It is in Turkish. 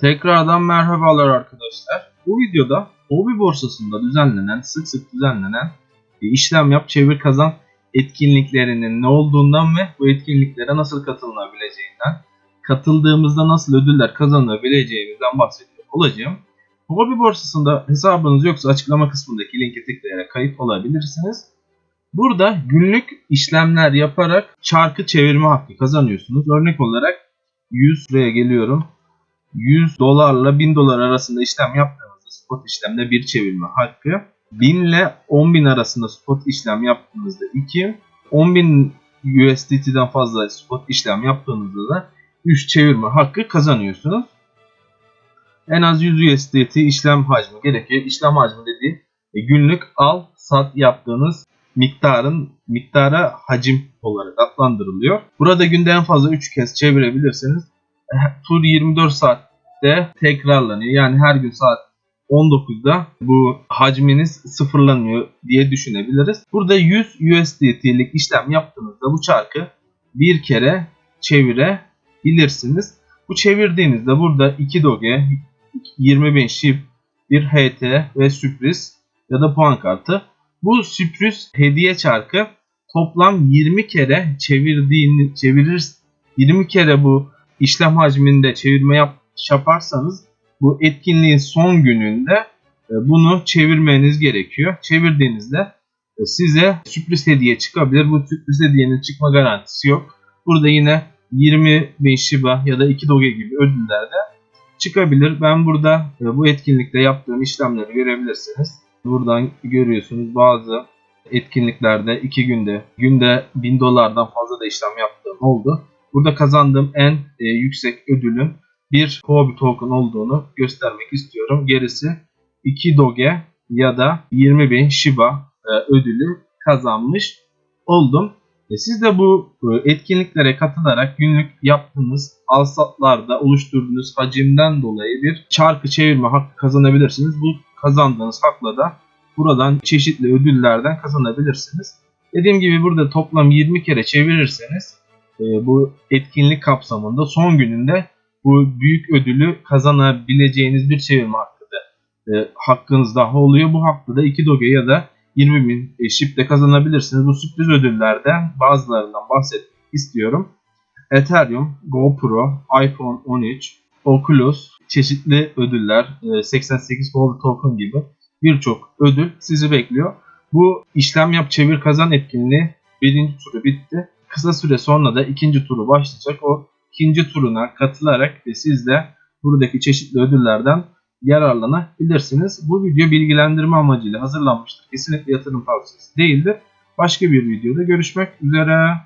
Tekrardan merhabalar arkadaşlar. Bu videoda hobi borsasında düzenlenen, sık sık düzenlenen e, işlem yap, çevir kazan etkinliklerinin ne olduğundan ve bu etkinliklere nasıl katılınabileceğinden, katıldığımızda nasıl ödüller kazanabileceğimizden bahsediyor olacağım. Hobi borsasında hesabınız yoksa açıklama kısmındaki linke tıklayarak kayıt olabilirsiniz. Burada günlük işlemler yaparak çarkı çevirme hakkı kazanıyorsunuz. Örnek olarak 100 liraya geliyorum. 100 dolarla 1000 dolar arasında işlem yaptığınızda spot işlemde bir çevirme hakkı. 1000 ile 10.000 arasında spot işlem yaptığınızda 2. 10.000 USDT'den fazla spot işlem yaptığınızda da 3 çevirme hakkı kazanıyorsunuz. En az 100 USDT işlem hacmi gerekiyor. İşlem hacmi dediği e, günlük al sat yaptığınız miktarın miktara hacim olarak adlandırılıyor. Burada günde en fazla 3 kez çevirebilirsiniz. E, Tur 24 saatte tekrarlanıyor. Yani her gün saat 19'da bu hacminiz sıfırlanıyor diye düşünebiliriz. Burada 100 USDT'lik işlem yaptığınızda bu çarkı bir kere çevirebilirsiniz. Bu çevirdiğinizde burada 2 doge, 20.000 SHIB, bir HT ve sürpriz ya da puan kartı. Bu sürpriz hediye çarkı toplam 20 kere çevirdiğini çevirir 20 kere bu işlem hacminde çevirme yap, yaparsanız bu etkinliğin son gününde e, bunu çevirmeniz gerekiyor. Çevirdiğinizde e, size sürpriz hediye çıkabilir. Bu sürpriz hediyenin çıkma garantisi yok. Burada yine 20 bin Shiba ya da 2 Doge gibi ödüller de çıkabilir. Ben burada e, bu etkinlikte yaptığım işlemleri görebilirsiniz. Buradan görüyorsunuz bazı etkinliklerde 2 günde günde 1000 dolardan fazla da işlem yaptığım oldu. Burada kazandığım en yüksek ödülün bir Kobe token olduğunu göstermek istiyorum. Gerisi 2 Doge ya da 20.000 Shiba e, ödülü kazanmış oldum. E, siz de bu e, etkinliklere katılarak günlük yaptığınız alsatlarda oluşturduğunuz hacimden dolayı bir çarkı çevirme hakkı kazanabilirsiniz. Bu kazandığınız hakla da buradan çeşitli ödüllerden kazanabilirsiniz. Dediğim gibi burada toplam 20 kere çevirirseniz bu etkinlik kapsamında son gününde bu büyük ödülü kazanabileceğiniz bir çevirme hakkı da e, hakkınız daha oluyor. Bu hakkı da 2 doge ya da 20 bin e, kazanabilirsiniz. Bu sürpriz ödüllerden bazılarından bahsetmek istiyorum. Ethereum, GoPro, iPhone 13, Oculus, çeşitli ödüller, e, 88 Gold Token gibi birçok ödül sizi bekliyor. Bu işlem yap çevir kazan etkinliği birinci turu bitti. Kısa süre sonra da ikinci turu başlayacak. O ikinci turuna katılarak ve siz de buradaki çeşitli ödüllerden yararlanabilirsiniz. Bu video bilgilendirme amacıyla hazırlanmıştır. Kesinlikle yatırım tavsiyesi değildir. Başka bir videoda görüşmek üzere.